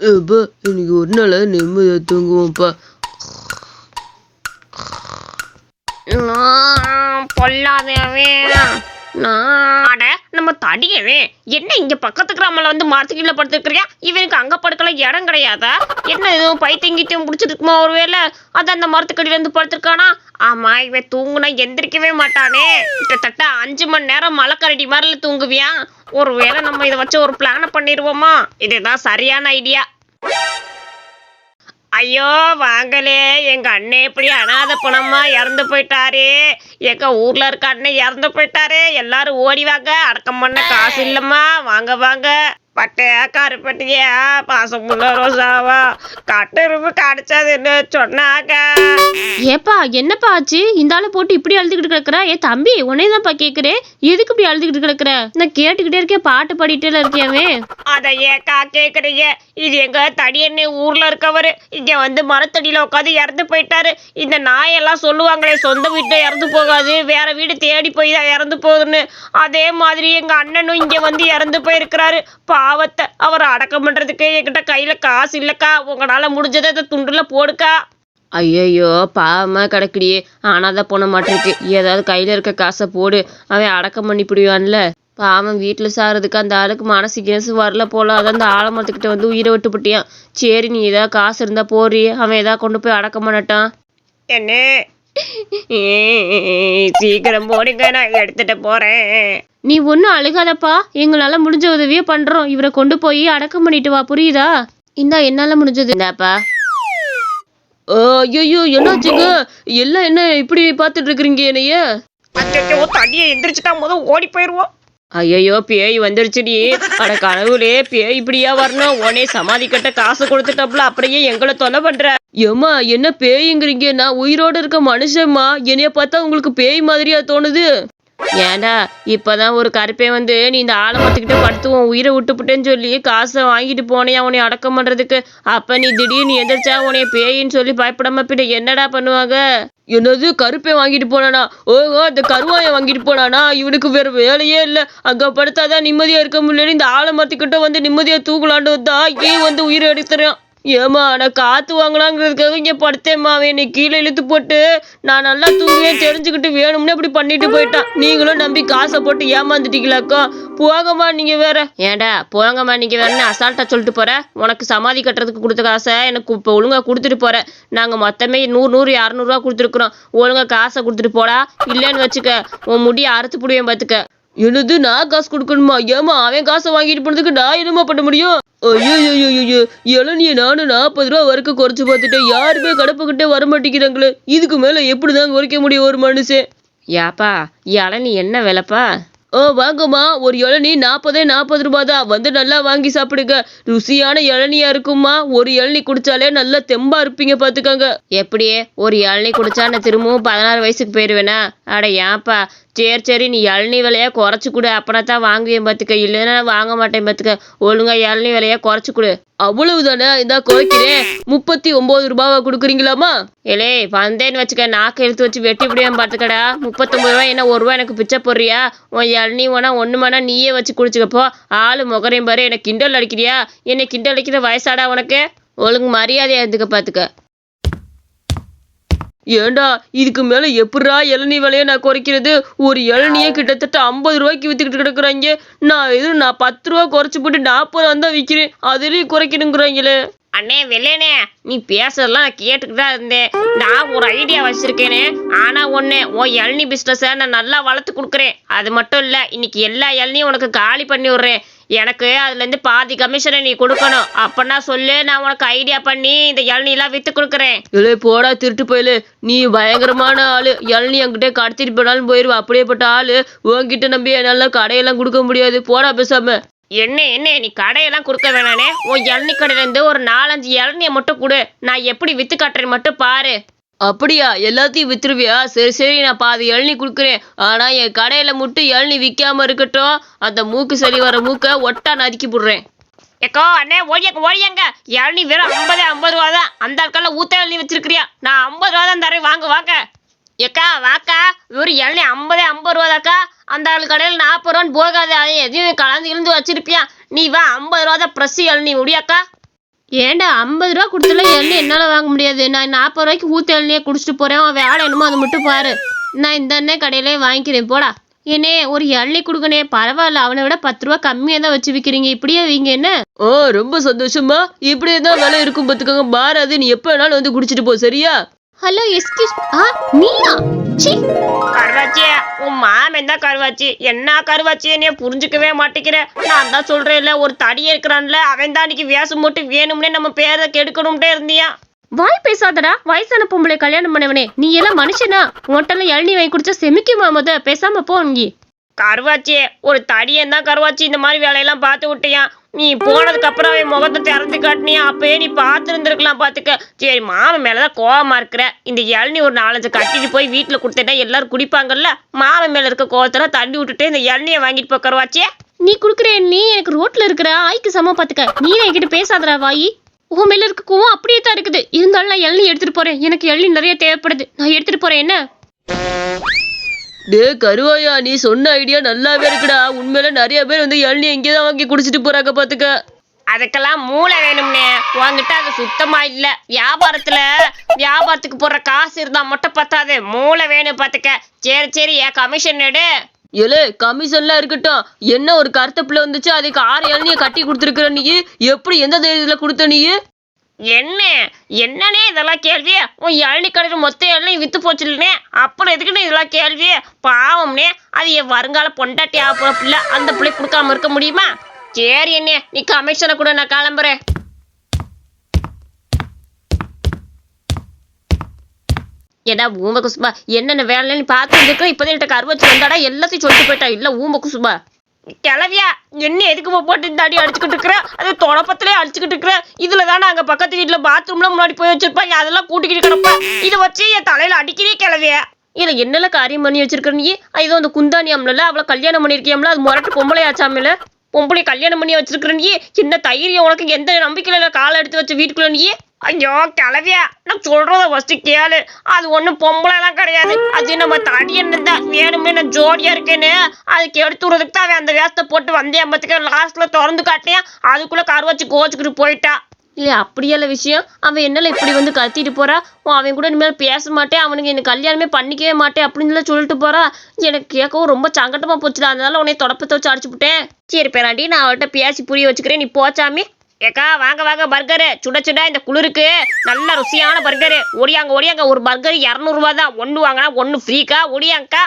ஏப்பா இன்னைக்கு ஒரு நாள் நிம்மதியாக தூங்குவோம்ப்பா. நான் நான் அட நம்ம தடியவே. என்ன இங்க பக்கத்து கிராமல வந்து மரத்துக்கீழ படுத்துக்கிறியா இவனுக்கு அங்க படுக்கல இடம் கிடையாதா? என்ன எதுவும் பைத்தியங்கிட்டையும் பிடிச்சிருக்குமா ஒருவேளை? அது அந்த மரத்துக்கடியில இருந்து படுத்திருக்கானா? ஆமா இவன் தூங்குனா எந்திரிக்கவே மாட்டானே. கிட்டத்தட்ட அஞ்சு மணி நேரம் மலைக்கரடி மாதிரில தூங்குவியா? ஒருவேளை நம்ம இதை வச்சு ஒரு பிளான பண்ணிடுவோமா இதுதான் சரியான ஐடியா ஐயோ வாங்கலே. எங்க அண்ணன் இப்படி அனாத பணமா இறந்து போயிட்டாரு. எங்க ஊர்ல இருக்க அண்ணன் இறந்து போயிட்டாரு. எல்லாரும் ஓடி வாங்க. அடக்கம் பண்ண காசு இல்லம்மா. வாங்க வாங்க. பட்டையா கருப்பட்டியா பாசமுள்ள ரோசாவா? கட்டெரும்பு கடிச்சதுன்னு சொன்னாங்க? ஏப்பா என்னப்பா ஆச்சு? இந்த ஆளை போட்டு இப்படி அழுதுகிட்டு கிடக்குற? ஏ தம்பி உன்னையதான்ப்பா கேக்குறேன். எதுக்கு இப்படி அழுதுகிட்டு கிடக்குற? நான் கேட்டுக்கிட்டே இருக்கேன் பாட்டு பாடிட்டே இருக்கியாவே? அதை ஏக்கா கேக்குறீங்க? இது எங்க தடியண்ணே ஊர்ல இருக்கவரு. இங்க வந்து மரத்தடியில உட்காந்து இறந்து போயிட்டாரு. இந்த நாயெல்லாம் சொல்லுவாங்களே சொந்த வீட்டுல இறந்து போகாது. வேற வீடு தேடி போய் தான் இறந்து போகுதுன்னு. அதே மாதிரி எங்க அண்ணனும் இங்க வந்து இறந்து போயிருக்கிறாரு. பாவத்தை அவரை அடக்கம் பண்றதுக்கு என்கிட்ட கையில காசு இல்லக்கா. உங்களால முடிஞ்சதை இந்த துண்டுல போடுக்கா. ஐயையோ பாவமா கிடக்குடியே. ஆனாதான் போன மாட்டிருக்கு. ஏதாவது கையில இருக்க காசை போடு. அவன் அடக்கம் பண்ணி பிடிவான்ல. பாவம் வீட்டில் சாறதுக்கு அந்த ஆளுக்கு மனசு கேசு வரல போல. அதான் அந்த ஆலமரத்துக்கிட்ட வந்து உயிரை விட்டு போட்டியான். சரி நீ ஏதாவது காசு இருந்தா போறி. அவன் ஏதாவது கொண்டு போய் அடக்கம் பண்ணட்டான். என்ன சீக்கிரம் போடுங்க நான் எடுத்துட்டு போறேன். நீ ஒன்றும் அழுகாதப்பா. எங்களால முடிஞ்ச உதவியே பண்றோம். இவரை கொண்டு போய் அடக்கம் பண்ணிட்டு வா புரியுதா? இந்தா என்னால முடிஞ்சது. இந்தாப்பா. ஐயோ என்னாச்சுங்க? எல்லாம் என்ன இப்படி பார்த்துட்டு இருக்கிறீங்க என்னைய? தடியை எந்திரிச்சுட்டா முத ஓடி போயிருவோம். ஐயோ பேய் வந்துருச்சுடி. அட கனவுலே பேய் இப்படியா வரணும்? உனே சமாதி கட்ட காசு கொடுத்துட்டப்பல அப்படியே எங்களை தொலை பண்ற. ஏம்மா என்ன பேய்ங்கிறீங்க? நான் உயிரோட இருக்க மனுஷம்மா. என்னைய பார்த்தா உங்களுக்கு பேய் மாதிரியா தோணுது. ஏண்டா இப்பதான் ஒரு கருப்பே வந்து நீ இந்த ஆலமரத்துக்கிட்ட படுத்து படுத்துவோம் உயிரை விட்டுப்புட்டேன்னு சொல்லி காசை வாங்கிட்டு போனே உன்னை அடக்கம் பண்றதுக்கு. அப்ப நீ திடீர்னு எந்திரிச்சா உனைய பேயின்னு சொல்லி பயப்படாம பின்ன என்னடா பண்ணுவாங்க? என்னது கருப்பை வாங்கிட்டு போனானா? ஓஹோ இந்த கருவாயை வாங்கிட்டு போனானா? இவனுக்கு வேற வேலையே இல்லை. அங்கே படுத்தாதான் நிம்மதியாக இருக்க முடியல இந்த ஆலமரத்துக்கிட்ட வந்து நிம்மதியாக தூக்கலாண்டு தான். ஏன் வந்து உயிரை எடுத்துறான்? ஏமா நான் காத்து வாங்கலாங்கிறதுக்காக இங்க படுத்தேம்மா என்னை கீழே இழுத்து போட்டு நான் நல்லா தூங்குவேன் தெரிஞ்சுக்கிட்டு வேணும்னு இப்படி பண்ணிட்டு போயிட்டான் நீங்களும் நம்பி காசை போட்டு ஏமாந்துட்டீங்களாக்கா? போங்கம்மா நீங்க வேற. ஏன்டா போங்கம்மா நீங்க வேறன்னு அசால்ட்டா சொல்லிட்டு போற? உனக்கு சமாதி கட்டுறதுக்கு கொடுத்த காசை எனக்கு இப்போ ஒழுங்கா கொடுத்துட்டு போற. நாங்க மொத்தமே நூறு நூறு இரநூறுவா கொடுத்துருக்குறோம். ஒழுங்கா காசை கொடுத்துட்டு போடா. இல்லைன்னு வச்சுக்க உன் முடிய அறுத்து புடுவேன் பாத்துக்க. என்னது நான் காசு கொடுக்கணுமா? ஏமா அவன் காசை வாங்கிட்டு போனதுக்கு நான் என்னமா பண்ண முடியும்? ஐயோ இளநிய நானும் நாற்பது ரூபா வரைக்கும் குறைச்சு பார்த்துட்டேன். யாருமே கடப்புக்கிட்டே வர மாட்டேங்கிறாங்களே இதுக்கு மேல எப்படிதான் குறைக்க முடியும் ஒரு மனுஷன்? யாப்பா இளநீ என்ன விலைப்பா? ஆ வாங்கம்மா. ஒரு இளநீ நாற்பதே நாற்பது ரூபா தான். வந்து நல்லா வாங்கி சாப்பிடுங்க. ருசியான இளநியா இருக்கும்மா. ஒரு இளநீ குடிச்சாலே நல்லா தெம்பா இருப்பீங்க பாத்துக்கோங்க எப்படியே ஒரு இளநீ குடிச்சா நான் திரும்பவும் பதினாறு வயசுக்கு போயிடுவேனா அட ஏன்ப்பா சரி சரி நீ இளநீ விலைய குறைச்சி கொடு. அப்பனா தான் வாங்குவேன் பார்த்துக்க. இல்லைன்னா நான் வாங்க மாட்டேன் பார்த்துக்க. ஒழுங்கா இளநீ விலைய குறைச்சி கொடு. அவ்வளவுதானே? இந்தா குறைக்கிறேன் முப்பத்தி ஒம்பது ரூபாவை கொடுக்குறீங்களாமா ஏலே வந்தேன்னு வச்சுக்க நாக்கு எடுத்து வச்சு வெட்டி விடுவேன் பார்த்துக்கடா. முப்பத்தொம்பது ரூபா என்ன ஒரு ரூபா எனக்கு பிச்சை போடுறியா? உன் இளநீ வேணா ஒன்று வேணா நீயே வச்சு குடிச்சுக்கப்போ ஆளு முகரையும் பாரு. என்னை கிண்டல் அடிக்கிறியா? என்னை கிண்டல் அடிக்கிற வயசாடா உனக்கு? ஒழுங்கு மரியாதையா இருந்துக்க பார்த்துக்க. ஏண்டா இதுக்கு மேல எப்படா இளநீ விலைய நான் குறைக்கிறது? ஒரு இளநியே கிட்டத்தட்ட ஐம்பது ரூபாய்க்கு வித்துக்கிட்டு கிடக்குறாங்க. நான் இது நான் பத்து ரூபா குறைச்சு போட்டு நாற்பது ரூபா தான் விற்கிறேன் அதுலயும் குறைக்கணுங்கிறாங்களே. அண்ணே வெள்ளேனே நீ பேசுறதெல்லாம் நான் கேட்டுக்கிட்டு தான் இருந்தேன். நான் ஒரு ஐடியா வச்சிருக்கேனே. ஆனா ஒண்ணு உன் இளநீ பிசினஸ நான் நல்லா வளர்த்து கொடுக்குறேன். அது மட்டும் இல்ல இன்னைக்கு எல்லா இளநியும் உனக்கு காலி பண்ணி விடுறேன். எனக்கு அதுல இருந்து பாதி கமிஷனை நீ கொடுக்கணும். அப்பனா சொல்லு நான் உனக்கு ஐடியா பண்ணி இந்த இளநீ எல்லாம் வித்து கொடுக்குறேன். இல்லை போடா திருட்டு போயிலு. நீ பயங்கரமான ஆளு. இளநீ என்கிட்ட கடத்திட்டு போனாலும் போயிருவா. அப்படியேப்பட்ட ஆளு. உன்கிட்ட நம்பி என்னால கடையெல்லாம் கொடுக்க முடியாது. போடா பேசாம. என்ன என்ன நீ கடையெல்லாம் கொடுக்க வேணானே? உன் இளநீ கடையில இருந்து ஒரு நாலஞ்சு இளநியை மட்டும் கொடு. நான் எப்படி வித்து காட்டுறேன்னு மட்டும் பாரு. அப்படியா? எல்லாத்தையும் வித்துருவியா? சரி சரி நான் பாதி இளநீ கொடுக்குறேன். ஆனா என் கடையில மட்டும் இளநீ விற்காம இருக்கட்டும். அந்த மூக்கு சரி வர மூக்கை ஒட்டா நறுக்கி போடுறேன். ஏக்கோ அண்ணே ஓடியங்க ஓடியங்க. இளநீ வெறும் ஐம்பது ஐம்பது ரூபா தான் அந்த ஆட்களில் ஊத்த இளநீ வச்சிருக்கிறியா? நான் ஐம்பது ரூபா தான் தரேன். வாங்க வாங்க. ஏக்கா வாக்கா ஒரு இளநீ ஐம்பதே ஐம்பது ரூபா தாக்கா அந்த ஆள் கடையில் நாற்பது ரூபான்னு போகாது அதை எதையும் கலந்து இருந்து வச்சிருப்பியா? நீ வா ஐம்பது ரூபா தான் ப்ரெஸ் இளநீ முடியாக்கா. ஏன்டா ஐம்பது ரூபா கொடுத்துல எள்ளி என்னால் வாங்க முடியாது. நான் நாற்பது ரூபாய்க்கு ஊற்று எள்ளியே குடிச்சிட்டு போகிறேன் அவன் வேலை என்னமோ அதை மட்டும் பாரு. நான் இந்த அண்ணே கடையிலே வாங்கிக்கிறேன் போடா. என்னே ஒரு எள்ளி கொடுக்கணே பரவாயில்ல அவனை விட பத்து ரூபா கம்மியாக தான் வச்சு விற்கிறீங்க இப்படியே வீங்க என்ன? ஓ ரொம்ப சந்தோஷமா இப்படியே தான் விலை இருக்கும் பார்த்துக்கோங்க. மாறாது நீ எப்போ வேணாலும் வந்து குடிச்சிட்டு போ சரியா? ஹலோ எஸ்கியூஸ் ஆ நீயா? சி கருவாச்சி உன் மாமன் தான் கருவாச்சி? என்ன கருவாச்சின்னே புரிஞ்சுக்கவே மாட்டேங்கிறேன் நான் தான் சொல்றேன்ல ஒரு தடி இருக்கிறான்ல அவன் தான் அன்னைக்கு வேஷம் போட்டு வேணும்னே நம்ம பேரை கெடுக்கணும்ட்டே இருந்தியா? வாய் பேசாதடா வயசான பொம்பளை கல்யாணம் பண்ணவனே. நீ எல்லாம் மனுஷனா? உன்ட்டெல்லாம் இளநீ வாங்கி குடிச்சா செமிக்குமா முத பேசாம போ நீ கருவாச்சி ஒரு தடியன் தான் கருவாச்சி இந்த மாதிரி வேலையெல்லாம் பார்த்து விட்டியான். நீ போனதுக்கு அப்புறம் அவன் முகத்தை திறந்து காட்டினியா? அப்பயே நீ பார்த்துருந்துருக்கலாம் பார்த்துக்க. சரி மாமன் மேலதான் கோவமா இருக்கிற. இந்த இளநீ ஒரு நாலஞ்சு கட்டிட்டு போய் வீட்டுல கொடுத்துட்டா எல்லாரும் குடிப்பாங்கல்ல? மாமன் மேல இருக்க கோவத்தெல்லாம் தண்ணி விட்டுட்டு இந்த இளநியை வாங்கிட்டு போக்குறவாச்சே நீ குடுக்குற நீ எனக்கு ரோட்ல இருக்கிற ஆய்க்கு சமம் பாத்துக்க நீ என்கிட்ட பேசாதடா வாயி. உன் மேல இருக்க கோவம் அப்படியே தான் இருக்குது. இருந்தாலும் நான் இளநீ எடுத்துட்டு போறேன். எனக்கு இளநி நிறைய தேவைப்படுது. நான் எடுத்துட்டு போறேன். என்ன? டே கருவாயா நீ சொன்ன ஐடியா நல்லாவே இருக்குடா. உண்மையில நிறைய பேர் வந்து இளநீ இங்கே தான் வாங்கி குடிச்சிட்டு போறாங்க பார்த்துக்க அதுக்கெல்லாம் மூளை வேணும்னே. உன்கிட்ட அது சுத்தமா இல்ல. வியாபாரத்துல வியாபாரத்துக்கு போடுற காசு இருந்தா மட்டும் பத்தாது. மூளை வேணும் பாத்துக்க. சரி சரி என் கமிஷன் எடு. ஏலே கமிஷன்லாம் இருக்கட்டும். என்ன ஒரு கருத்த பிள்ளை வந்துச்சு? அதுக்கு ஆறு இளநிய கட்டி கொடுத்துருக்குற நீ? எப்படி எந்த தைரியத்துல கொடுத்த நீ? என்ன? என்னனே இதெல்லாம் கேள்வி? உன் இளநீ கடையில் மொத்த இளநீ வித்து போச்சுல்லனே அப்புறம் எதுக்குன்னு இதெல்லாம் கேள்வி? பாவம்னே அது என் வருங்கால பொண்டாட்டி ஆப்புற பிள்ளை அந்த பிள்ளை கொடுக்காம இருக்க முடியுமா? சரி என்ன நீ கமிஷனை கூட நான் கிளம்புறேன். ஏடா ஊம குசுபா என்னென்ன வேலைன்னு பார்த்து இருக்க. இப்போதான் என்கிட்ட கருவச்சு வந்தாடா. எல்லாத்தையும் சொல்லிட்டு போயிட்டா. இல்லை ஊம குசுபா கிளவியா என்ன எதுக்கு போட்டு இந்த அடி அடிச்சுக்கிட்டு இருக்கிற? அது தொடப்பத்திலே அடிச்சுக்கிட்டு இருக்கிற. இதுல தான் அங்க பக்கத்து வீட்டுல பாத்ரூம்ல முன்னாடி போய் வச்சிருப்பாங்க அதெல்லாம் கூட்டிக்கிட்டு கிடப்பா. இதை வச்சு என் தலையில அடிக்கிறே கிளவியா. இல்ல என்னெல்லாம் காரியம் பண்ணி வச்சிருக்கிற நீ? ஐயோ அந்த குந்தானியாம்ல அவளை கல்யாணம் பண்ணிருக்கியாம்ல அது முரட்டு பொம்பளை ஆச்சாமில்ல பொம்பளை கல்யாணம் பண்ணி வச்சிருக்கிற நீ? என்ன தைரியம் உனக்கு? எந்த நம்பிக்கையில காலை எடுத்து வச்ச வீட்டுக்குள்ள நீ? ஐயோ கிளவியா நான் சொல்றத ஃபர்ஸ்ட் கேளு. அது ஒண்ணும் பொம்பளைலாம் கிடையாது. அது நம்ம தடியன்னு தான் வேணுமே நான் ஜோடியா இருக்கேன்னு அதுக்கு எடுத்து தான் அவன் அந்த வேஷத்தை போட்டு வந்தேன். அம்பத்துக்கு லாஸ்ட்ல திறந்து காட்டினேன். அதுக்குள்ள கரு வச்சு கோச்சுக்கிட்டு போயிட்டா. இல்லை அப்படியல்ல விஷயம். அவன் என்னல இப்படி வந்து கத்திட்டு போறா? அவன் கூட இனிமேல் பேச மாட்டேன். அவனுக்கு என்ன கல்யாணமே பண்ணிக்கவே மாட்டேன் அப்படின்னு சொல்லிட்டு போறா. எனக்கு கேட்கவும் ரொம்ப சங்கட்டமா போச்சுடா. அதனால உன்னை தொடப்பத்தை வச்சு அடிச்சு விட்டேன். சரி பேராண்டி நான் அவள்கிட்ட பேசி புரிய வச்சுக்கிறேன். நீ போச்சாமி ஏக்கா வாங்க வாங்க பர்கரு சுட சுட இந்த குளிருக்கு. நல்ல ருசியான பர்கரு ஒடியாங்க ஒடியாங்க ஒரு பர்கர் இரநூறுவா தான். ஒன்று வாங்கினா ஒன்று ஃப்ரீக்கா ஒடியாங்கக்கா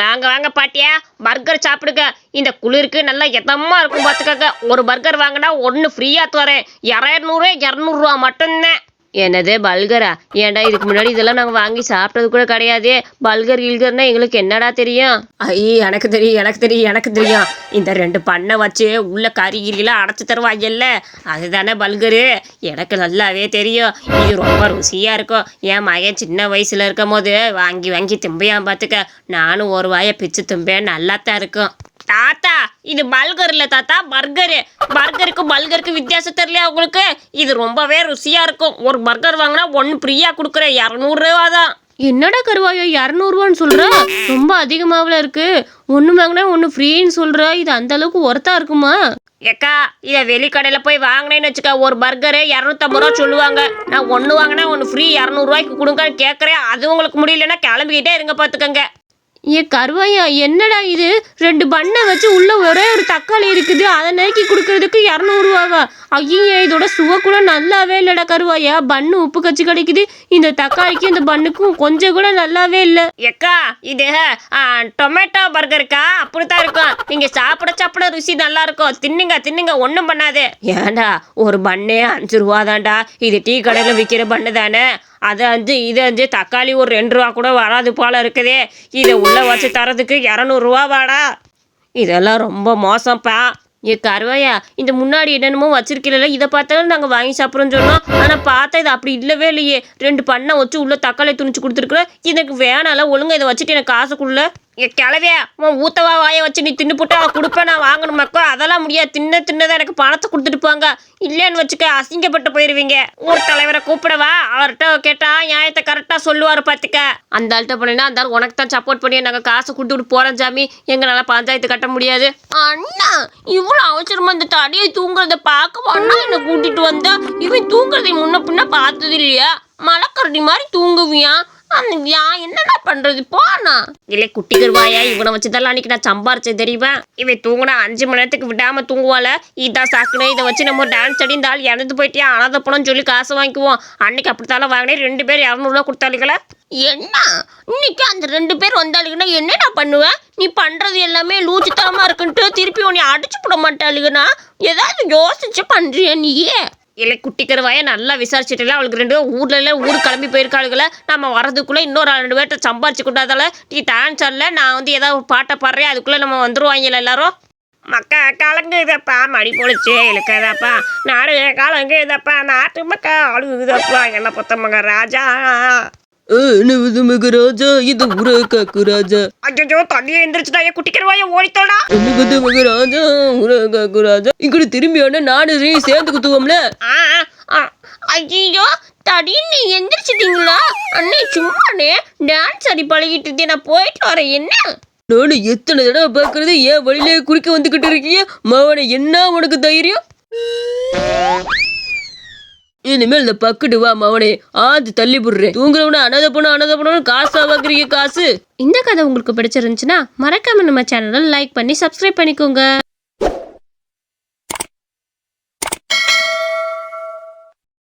வாங்க வாங்க பாட்டியா. பர்கர் சாப்பிடுங்க. இந்த குளிருக்கு நல்லா எதமாக இருக்கும் பார்த்துக்கங்க ஒரு பர்கர் வாங்கினா ஒன்று ஃப்ரீயாக தரேன். இரநூறு இரநூறுவா மட்டும்தான். என்னது பல்கரா? ஏன்டா இதுக்கு முன்னாடி இதெல்லாம் நாங்க வாங்கி சாப்பிட்டது கூட கிடையாதே. பல்கர் கில்கர்னா எங்களுக்கு என்னடா தெரியும்? ஐ எனக்கு தெரியும் எனக்கு தெரியும் எனக்கு தெரியும். இந்த ரெண்டு பண்ணை வச்சு உள்ள கறி கிரிலாம் அடைச்சி தருவாங்கல்ல. அதுதானே பல்கரு. எனக்கு நல்லாவே தெரியும். இது ரொம்ப ருசியாக இருக்கும். என் மகன் சின்ன வயசில் இருக்கும் போது வாங்கி வாங்கி திம்பையான் பார்த்துக்க நானும் ஒரு வாயை பிச்சு திம்பேன். நல்லா தான் இருக்கும். தாத்தா இது பல்கர் இல்ல தாத்தா பர்கரு. பர்கருக்கும் பல்கருக்கு வித்தியாசம் தெரியலையா உங்களுக்கு? இது ரொம்பவே ருசியா இருக்கும். ஒரு பர்கர் வாங்கினா ஒன்று ஃப்ரீயா கொடுக்குறேன் இரநூறுவா தான். என்னடா கருவாயோ இரநூறுவான்னு சொல்ற? ரொம்ப அதிகமாவில் இருக்கு. ஒன்று வாங்கினா ஒன்று ஃப்ரீன்னு சொல்ற. இது அந்த அளவுக்கு ஒர்த்தா இருக்குமா? ஏக்கா இதை வெளிக்கடையில் போய் வாங்கினேன்னு வச்சுக்க ஒரு பர்கரு இரநூத்தம்பது ரூபா சொல்லுவாங்க. நான் ஒன்று வாங்கினா ஒன்று ஃப்ரீ இரநூறுவாய்க்கு கொடுங்கன்னு கேட்குறேன் அது உங்களுக்கு முடியலன்னா கிளம்பிக்கிட்டே இருங்க பார்த்துக்கங்க ஏ கருவாயா என்னடா இது? ரெண்டு பண்ணை வச்சு உள்ள ஒரே ஒரு தக்காளி இருக்குது. அதை நறுக்கி கொடுக்கறதுக்கு இரநூறுவாவா ஐயோ இதோட சுவை கூட நல்லாவே இல்லடா கருவாயா. பண்ணு உப்பு கச்சி கிடைக்குது. இந்த தக்காளிக்கும் இந்த பண்ணுக்கும் கொஞ்சம் கூட நல்லாவே இல்லை. ஏக்கா இது ஆ, டொமேட்டோ பர்கருக்கா அப்படித்தான் இருக்கும். நீங்கள் சாப்பிட சாப்பிட ருசி நல்லா இருக்கும். தின்னுங்க தின்னுங்க ஒன்றும் பண்ணாது. ஏன்டா ஒரு பண்ணே அஞ்சு ரூபா தான்டா இது டீ கடையில் விற்கிற பண்ணு தானே? அதை அஞ்சு இது அஞ்சு தக்காளி ஒரு ரெண்டு ரூபா கூட வராது போல இருக்குதே. இதை உள்ளே வச்சு தரதுக்கு இரநூறுவா வாடா. இதெல்லாம் ரொம்ப மோசம்ப்பா ஏ கருவாயா இந்த முன்னாடி என்னென்னமோ வச்சிருக்கல இதை பார்த்தாலும் நாங்கள் வாங்கி சாப்பிட்றோம்னு சொன்னோம். ஆனால் பார்த்தா இது அப்படி இல்லவே இல்லையே. ரெண்டு பண்ணை வச்சு உள்ளே தக்காளி துணிச்சு கொடுத்துருக்குற எனக்கு வேணால ஒழுங்காக இதை வச்சுட்டு எனக்கு காசு கொடுல. கிளவிய உன் ஊத்தவா வாயை வச்சு நீ தின்னு போட்டு அவ கொடுப்பேன் நான் வாங்கணுமாக்கோ அதெல்லாம் முடியாது. தின்ன தின்னதான் எனக்கு பணத்தை கொடுத்துட்டு போங்க. இல்லைன்னு வச்சுக்க அசிங்கப்பட்டு போயிருவீங்க. ஊர் தலைவரை கூப்பிடவா? அவர்கிட்ட கேட்டா நியாயத்தை கரெக்டா சொல்லுவாரு பாத்துக்க. அந்த ஆள்கிட்ட போனீங்கன்னா அந்த ஆள் உனக்கு தான் சப்போர்ட் பண்ணி நாங்கள் காசு கொடுத்துட்டு போகிறோம் சாமி. எங்களால் பஞ்சாயத்து கட்ட முடியாது. அண்ணா இவ்வளவு அவசரமா இந்த தடியை தூங்குறத பார்க்க அண்ணா என்ன கூட்டிட்டு வந்தா? இவன் தூங்குறதை முன்ன பின்ன பார்த்தது இல்லையா? மலக்கரடி மாதிரி தூங்குவியான் அந்த யா- பண்றது? போனா இல்லை குட்டி கருவாயா இவனை வச்சுதான் அன்னைக்கு நான் சம்பாரிச்சேன் தெரியுமா? இவன் தூங்கினா அஞ்சு மணி நேரத்துக்கு விடாம தூங்குவாள. இதான் சாக்குனே இதை வச்சு நம்ம டான்ஸ் அடி இந்த ஆள் இறந்து போயிட்டியா? அனாத பணம் சொல்லி காசு வாங்கிக்குவோம். அன்னைக்கு அப்படித்தால வாங்கினே ரெண்டு பேர் இரநூறுவா கொடுத்தாளுங்களே? என்ன? இன்னைக்கு அந்த ரெண்டு பேர் வந்தாளுங்கன்னா என்னடா பண்ணுவேன்? நீ பண்றது எல்லாமே லூச்சுத்தனமா இருக்குன்ட்டு திருப்பி உன்னை அடிச்சு போட மாட்டாளுங்கண்ணா. ஏதாவது யோசிச்சு பண்றியா நீயே? இல்லை குட்டி கருவாயை நல்லா விசாரிச்சுட்டு அவளுக்கு ரெண்டு பேரும் ஊர்ல ஊர் கிளம்பி போயிருக்காளுங்கள நம்ம வரதுக்குள்ளே இன்னொரு ரெண்டு பேர்ட்ட சம்பாரிச்சு கொண்டாதால நீ டான்ஸ் ஆடல நான் வந்து ஏதாவது பாட்டை பாடுறேன் அதுக்குள்ளே நம்ம வந்துருவாங்கல்ல எல்லாரும். மக்கா கலங்குதப்பா மடி பொழிச்சு இழுக்கதப்பா நாடு கலங்குதப்பா நாட்டு மக்கா அழுகுதப்பா என்ன பொத்த ராஜா. என்னவது மகராஜா இது உரகாக்கு ராஜா. ஐயோ தண்ணியை எந்திரிச்சுடா என் குட்டி கருவாய ஓடித்தோடா என்னது மகராஜா உரகாக்கு ராஜா. இங்கடி திரும்பி ஆனா நாடு நீ சேர்ந்து குத்துவோம்ல? ஐயோ தடின்னு எந்திரிச்சிட்டீங்களா? அண்ணே சும்மானே டான்ஸ் அடி பழகிட்டு நான் போயிட்டு வரேன். என்ன? நானும் எத்தனை தடவை பார்க்கறது ஏன் வழியிலே குறுக்க வந்துகிட்டு இருக்கீங்க மவனை என்ன உனக்கு தைரியம்? இனிமேல் இந்த பக்குடுவா மவனே. ஆந்து தள்ளி போடுறேன். தூங்குறவன அனாதை பணம் அனாதை பணம் காசா வாங்குறீங்க காசு. இந்த கதை உங்களுக்கு பிடிச்சிருந்துச்சுன்னா மறக்காம நம்ம சேனலை லைக் பண்ணி சப்ஸ்கிரைப் பண்ணிக்கோங்க.